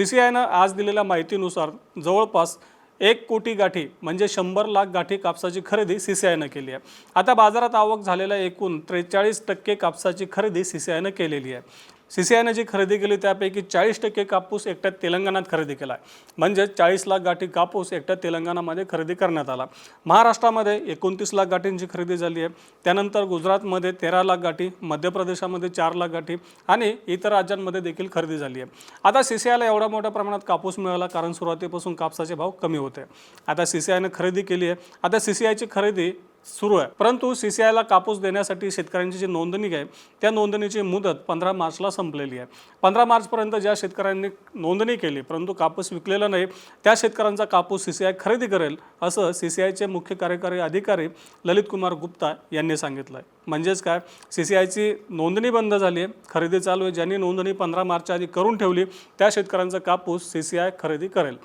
C C आयनं आज दिलेल्या माहितीनुसार जवळपास एक कोटी गाठी म्हणजे शंभर लाख गाठी कापसाची खरेदी सी सी आयनं केली आहे. आता बाजारात आवक झालेल्या एकूण त्रेचाळीस टक्के कापसाची खरेदी सी सी आयनं केलेली आहे. सी सी जी खरेदी केली त्यापैकी चाळीस टक्के कापूस एकट्या तेलंगणात खरेदी केला आहे. म्हणजे चाळीस लाख गाठी कापूस एकट्या तेलंगणामध्ये खरेदी करण्यात आला. महाराष्ट्रामध्ये एकोणतीस लाख गाठींची खरेदी झाली आहे. त्यानंतर गुजरातमध्ये तेरा लाख गाठी मध्य प्रदेशामध्ये चार लाख गाठी आणि इतर राज्यांमध्ये देखील खरेदी झाली आहे. आता सी सी आयला एवढ्या मोठ्या प्रमाणात कापूस मिळाला कारण सुरुवातीपासून कापसाचे भाव कमी होते. आता सी सी खरेदी केली आहे. आता सी सी आयची खरेदी सुरू आहे. परंतु सी सी आयला कापूस देण्यासाठी शेतकऱ्यांची जी नोंदणी आहे त्या नोंदणीची मुदत पंधरा मार्चला संपलेली आहे. पंधरा मार्चपर्यंत ज्या शेतकऱ्यांनी नोंदणी केली परंतु कापूस विकलेला नाही त्या शेतकऱ्यांचा कापूस सी सी आय खरेदी करेल असं सी सी आयचे मुख्य कार्यकारी अधिकारी ललित कुमार गुप्ता यांनी सांगितलं आहे म्हणजेच काय? सी सी आयची नोंदणी बंद झाली आहे खरेदी चालू आहे. ज्यांनी नोंदणी पंधरा मार्चच्या आधी करून ठेवली त्या शेतकऱ्यांचा कापूस सी सी आय खरेदी करेल.